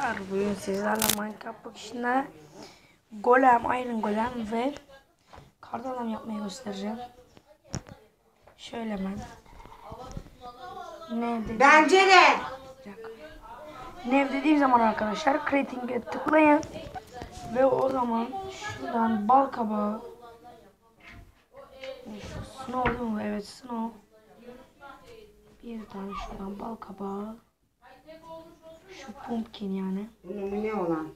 Arkadaşlar bugün sizlerle Minecraft bakışında Golem, Iron Golem ve Kart adam yapmayı göstereceğim. Şöyle hemen. Ne dedi? Bence de. Nev dediğim zaman arkadaşlar creating'e tıklayın ve o zaman şuradan bal kabağı Snow değil mi? Evet Snow bir tane şuradan bal kabağı şu pumpkin yani Numune olan.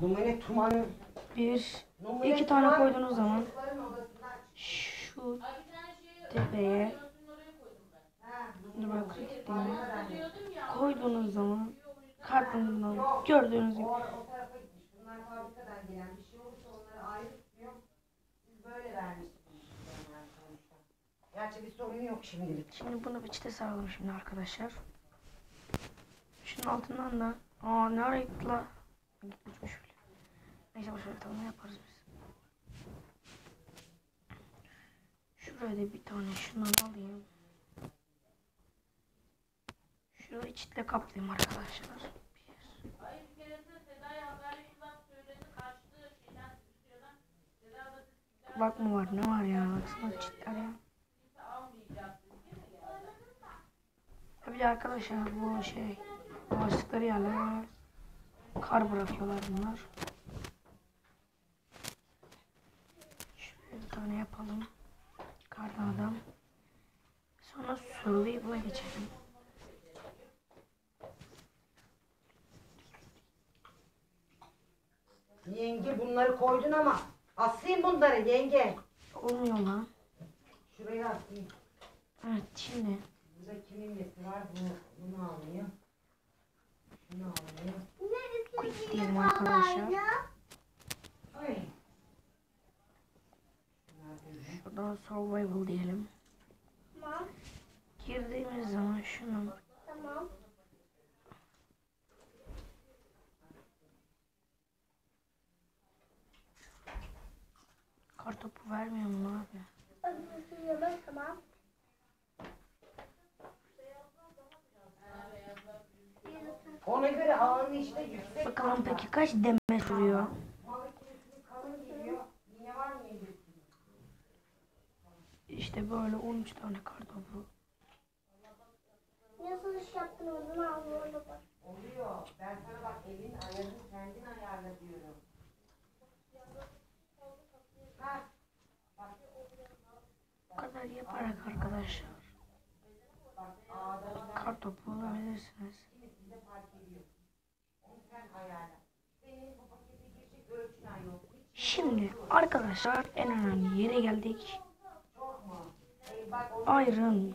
Numune tumanı. bir iki tane koyduğunuz zaman şu tepeye dur bak koyduğunuz zaman kartınızdan gördüğünüz gibi. Gerçi bir sorun yok şimdilik. Şimdi bunu bir çite saralım şimdi arkadaşlar. Şunun altından da aa ne ara gitti la? Gitmiş bile. Neyse boşver tamam yaparız biz. Şuraya da bir tane şundan alayım. Şurayı çitle kaplayayım arkadaşlar. Bak mı var ne var ya baksana çitler ya. Bir arkadaşlar bu şey bulaştıkları yerlere kar bırakıyorlar bunlar. Şöyle bir tane yapalım. Kardan adam. Sonra survival'a geçelim. Yenge bunları koydun ama asayım bunları yenge. Olmuyor lan. Şuraya asayım. Evet şimdi Burada kimin nesi var? Bunu, bunu alayım. Şunu diyelim arkadaşlar. Şuradan survival diyelim. Tamam, Girdiğimiz zaman tamam. kartopu vermiyor mu abi? Tamam. Ona göre ağını işte yüksek. Bakalım peki kaç demet vuruyor? İşte böyle 13 tane kartopu. Nasıl iş yaptın o zaman orada bak. Oluyor. Ben sana bak evin ayarını kendin ayarla diyorum. Ha, Bu kadar yaparak arkadaşlar yok. Hiç Şimdi arkadaşlar en önemli yere geldik. Iron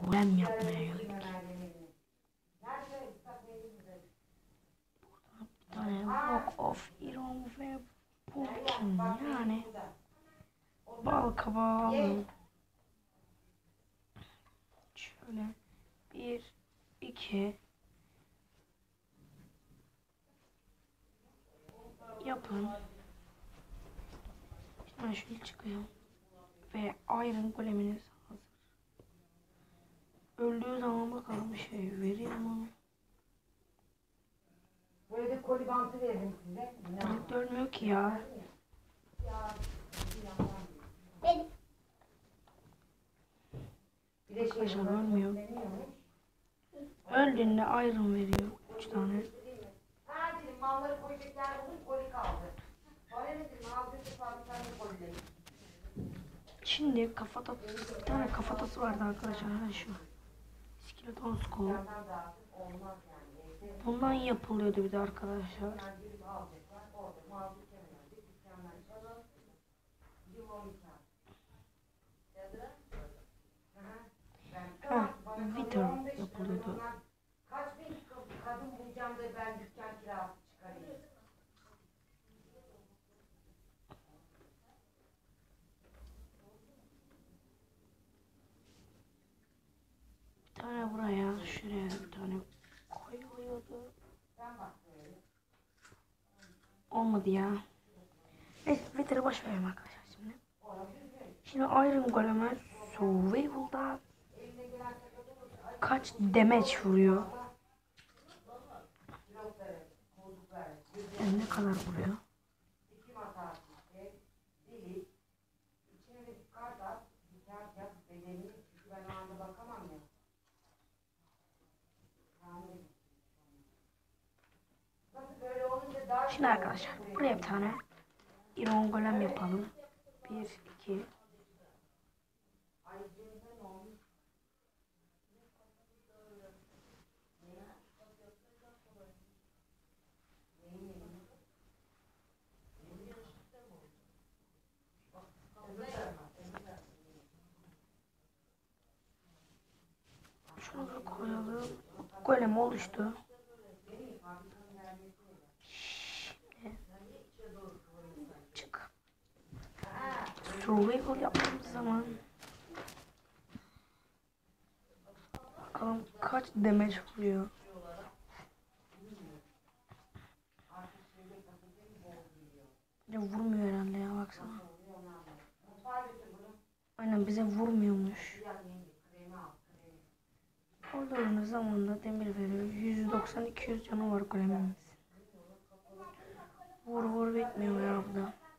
golem yapmaya geldik. mi? Bir tane block of iron ve pumpkin yani bal kabağı. Şöyle bir iki yapın. Şimdi şöyle çıkıyor. Ve iron goleminiz hazır. Öldüğü zaman bakalım bir şey veriyor mu? Bu evde koli bantı verdim size. Ne Birlikte ölmüyor ki ya. Benim. Bir de şey Arkadaşlar ölmüyor. Öldüğünde iron veriyor. Üç tane. Ha. Şimdi kafata bir tane kafatası vardı arkadaşlar. Ha şu. Skeleton skull. Bundan yapılıyordu bir de arkadaşlar. bunlar girip alacaklar. Tane buraya, şuraya bir tane koyuluyordu. Olmadı ya. Neyse Wither'ı boş verelim arkadaşlar şimdi. Şimdi Iron Golem'e Survival'da kaç damage vuruyor? Bakalım ne kadar vuruyor. Şimdi arkadaşlar buraya bir tane iron golem yapalım. 1, 2, Ay cimde ne olmuş? şunu da koyalım. Golem oluştu. Şimdi çık. Survival yaptığımız zaman bakalım kaç damage vuruyor. Ya vurmuyor herhalde ya baksana. Aynen bize vurmuyormuş. Olduğumuz zaman da demir veriyor. 190-200 canı var golemimiz. Vur vur bitmiyor ya bu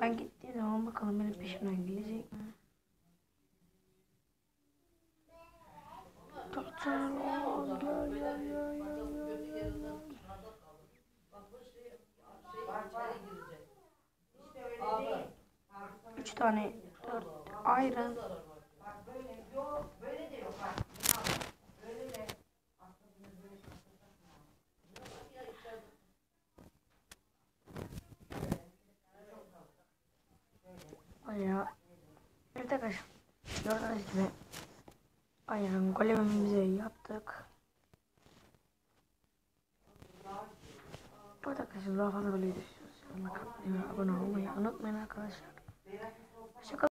Ben gittiğim zaman bakalım benim peşimden gelecek mi? Doktor ol, gel, gel, gel, gel. Üç tane, dört iron. Gördüğünüz gibi iron golemimizi yaptık. Evet arkadaşlar daha fazla böyle istiyorsanız abone olmayı unutmayın arkadaşlar. Hoşçakalın.